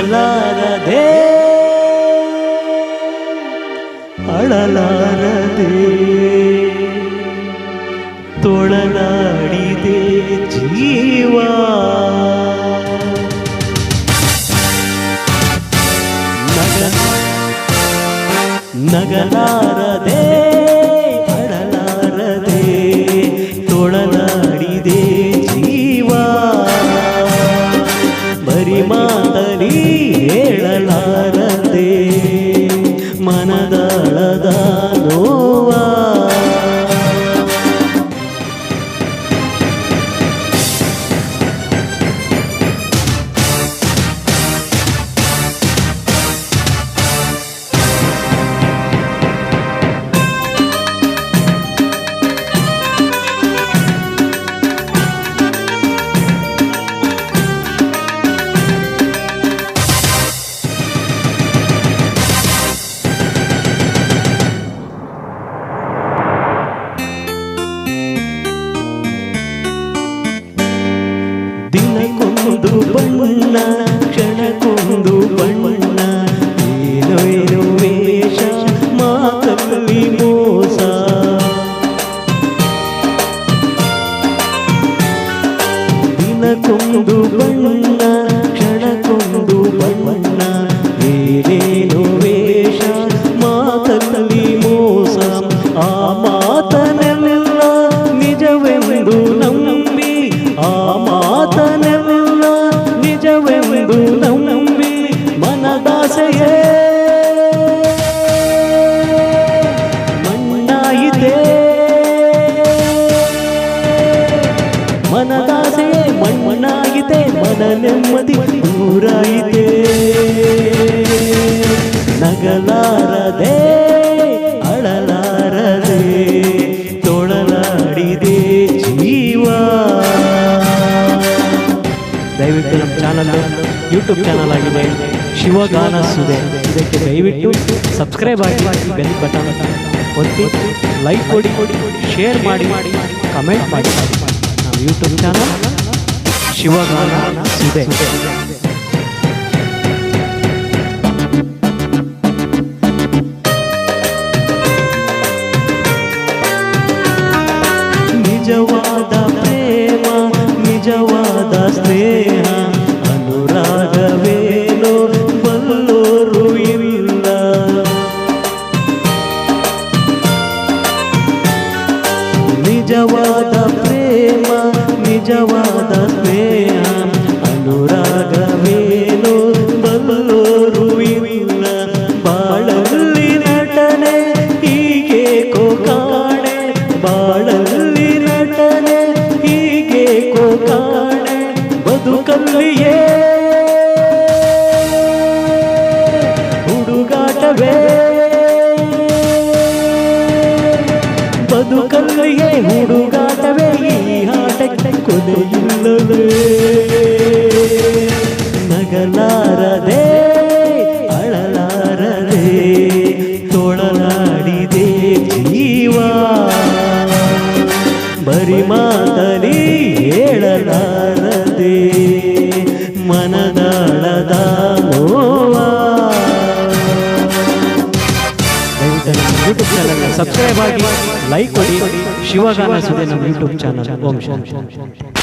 ನಗಲಾರದೆ ಅಳಲಾರದೆ ತೊಳಲಾಡಿದೆ ಜೀವ. ನಗ ನಗಲಾರದೆ mana ಬಣ್ಣ ಕ್ಷಣಕ್ಕೊಂದು ಬಣ್ಣ ಏನೋ ಏನೋ ವೇಷ ಮಾತಲ್ಲಿ ಮೋಸ ದಿನಕ್ಕೊಂದು ಬಣ್ಣ ಮನದಾಸೆಯೇ ಮಣ್ಣಾಗಿದೆ, ಮನ ನೆಮ್ಮದಿ ಊರಾಯಿತೆ ನಗಲಾರದೆ, ಅಳಲಾರದೆ, ತೊಳಲಾಡಿದೆ ಜೀವ. ದಯವಿಟ್ಟು ನಮ್ಮ ಚಾನಲ್ ಯೂಟ್ಯೂಬ್ ಚಾನಲ್ ಆಗಿದೆ, ಶಿವಗಾನ ಸುದೆ. ಇದಕ್ಕೆ ದಯವಿಟ್ಟು ಸಬ್ಸ್ಕ್ರೈಬ್ ಆಗಿ, ಬೆಲ್ ಬಟನ್ ಒತ್ತಿ, ಲೈಕ್ ಕೊಡಿ, ಶೇರ್ ಮಾಡಿ, ಕಮೆಂಟ್ ಮಾಡಿ. ಯೂಟ್ಯೂಬ್ ಚಾನಲ್ ಶಿವಗಾನ ಸುದೆ ನಿಜವಾದ ಪ್ರೇಮ ನಿಜವಾದ ಸ್ನೇಹ ಅನುರಾಗವೇನೋ ಬಲ್ಲೋರು ಇಲ್ಲ ನಿಜವಾದ ಪ್ರೇಮ ನಿಜವಾದ ಸ್ನೇಹ ಅನುರಾಗವೇನು ಬಲ್ಲೋರು ಇಲ್ಲ ಬಾಳಲ್ಲಿ ನಟನೆ, ಹೀಗೆ ಕೋಕಾಣೆ ಬಾಳಲ್ಲಿ ನಟನೆ, ಹೀಗೆ ಕೋಕಾಣೆ ಬದುಕಲ್ಲಿಯೇ ಹುಡುಗಾಟವೇ. ಬದುಕಲ್ಲಿಯೇ ಹುಡುಗಾಟವೇ ಈ ಆಟಕ್ಕೆ ಕೊನೆಯಿಲ್ಲವೇ? ನಗಲಾರದೆ ಅಳಲಾರದೆ ತೊಳಲಾಡಿದೆ ಜೀವ. ಬರಿ ಮಾತಲಿ ಯೂಟ್ಯೂಬ್ ಚಾನಲ್ ಸಬ್ಸ್ಕ್ರೈಬ್ ಆಗಿ ಲೈಕ್ ಕೊಡಿ. ಶಿವಗಾನ ಸುದೆ ನಮ್ಮ ಯೂಟ್ಯೂಬ್ ಚಾನಲ್ ಓಂ ಶಾಂತಿ